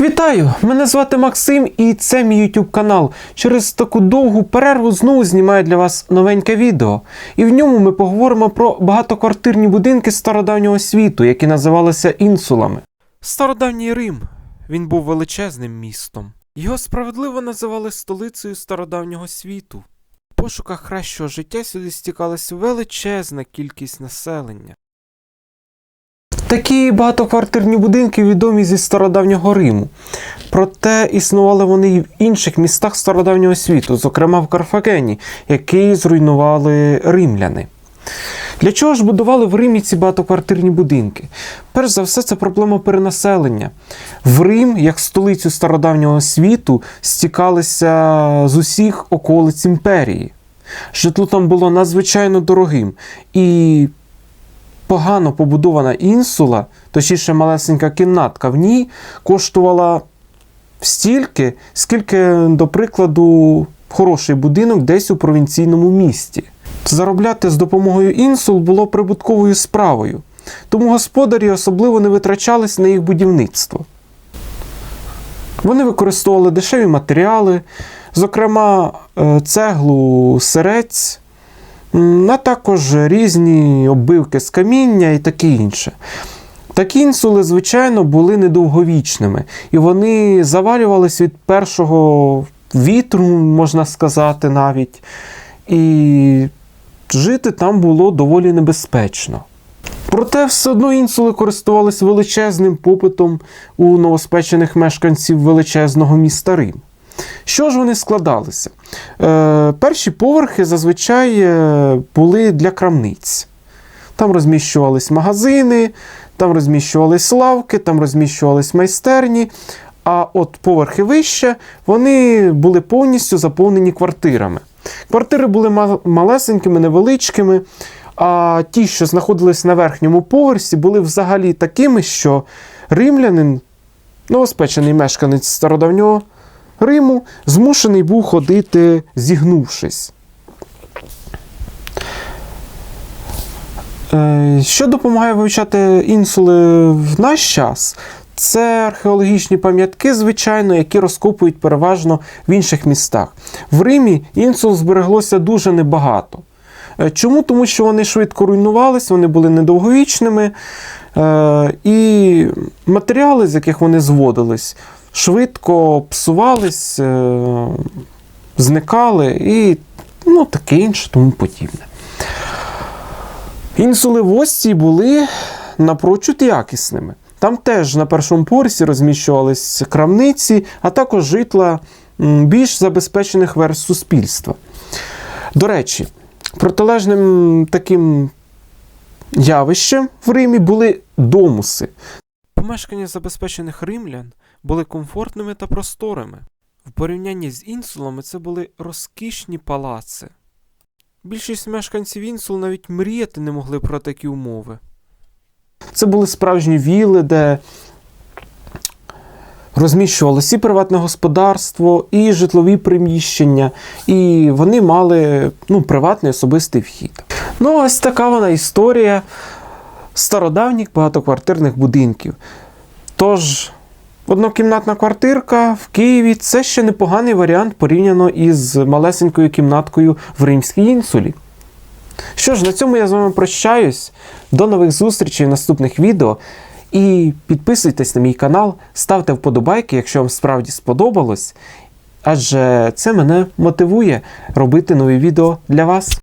Вітаю! Мене звати Максим і це мій YouTube канал. Через таку довгу перерву знову знімаю для вас новеньке відео. І в ньому ми поговоримо про багатоквартирні будинки стародавнього світу, які називалися інсулами. Стародавній Рим. Він був величезним містом. Його справедливо називали столицею стародавнього світу. В пошуках кращого життя сюди стікалась величезна кількість населення. Такі багатоквартирні будинки відомі зі стародавнього Риму. Проте існували вони і в інших містах стародавнього світу, зокрема в Карфагені, який зруйнували римляни. Для чого ж будували в Римі ці багатоквартирні будинки? Перш за все, це проблема перенаселення. В Рим, як столицю стародавнього світу, стікалися з усіх околиць імперії. Житло там було надзвичайно дорогим. І погано побудована інсула, точніше малесенька кімнатка, в ній коштувала стільки, скільки, до прикладу, хороший будинок десь у провінційному місті. Заробляти з допомогою інсул було прибутковою справою, тому господарі особливо не витрачались на їх будівництво. Вони використовували дешеві матеріали, зокрема е, цеглу, сирець, а також різні оббивки з каміння і таке інше. Такі інсули, звичайно, були недовговічними, і вони завалювались від першого вітру, можна сказати, навіть. І жити там було доволі небезпечно. Проте все одно інсули користувалися величезним попитом у новоспечених мешканців величезного міста Рим. Що ж вони складалися? Е, перші поверхи зазвичай е, були для крамниць. Там розміщувались магазини, там розміщувались лавки, там розміщувались майстерні. А от поверхи вище вони були повністю заповнені квартирами. Квартири були малесенькими, невеличкими, а ті, що знаходились на верхньому поверсі, були взагалі такими, що римлянин, новоспечений мешканець стародавнього Риму, змушений був ходити зігнувшись. Е, Що допомагає вивчати інсули в наш час? Це археологічні пам'ятки, звичайно, які розкопують переважно в інших містах. В Римі інсул збереглося дуже небагато. Е, Чому? Тому що вони швидко руйнувались, вони були недовговічними, е, і матеріали, з яких вони зводились, швидко псувались, е, зникали і ну, таке інше, тому подібне. Інсули в були напрочуд якісними. Там теж на першому поверсі розміщувались крамниці, а також житла більш забезпечених верст суспільства. До речі, протилежним таким явищем в Римі були домуси. Помешкання забезпечених римлян були комфортними та просторими. В порівнянні з інсулами це були розкішні палаци. Більшість мешканців інсул навіть мріяти не могли про такі умови. Це були справжні віли, де розміщувалося і приватне господарство, і житлові приміщення, і вони мали ну, приватний особистий вхід. Ну, ось така вона історія стародавніх багатоквартирних будинків. Тож, однокімнатна квартирка в Києві це ще непоганий варіант порівняно із малесенькою кімнаткою в Римській інсулі. Що ж, на цьому я з вами прощаюсь. До нових зустрічей в наступних відео. І підписуйтесь на мій канал, ставте вподобайки, якщо вам справді сподобалось. Адже це мене мотивує робити нові відео для вас.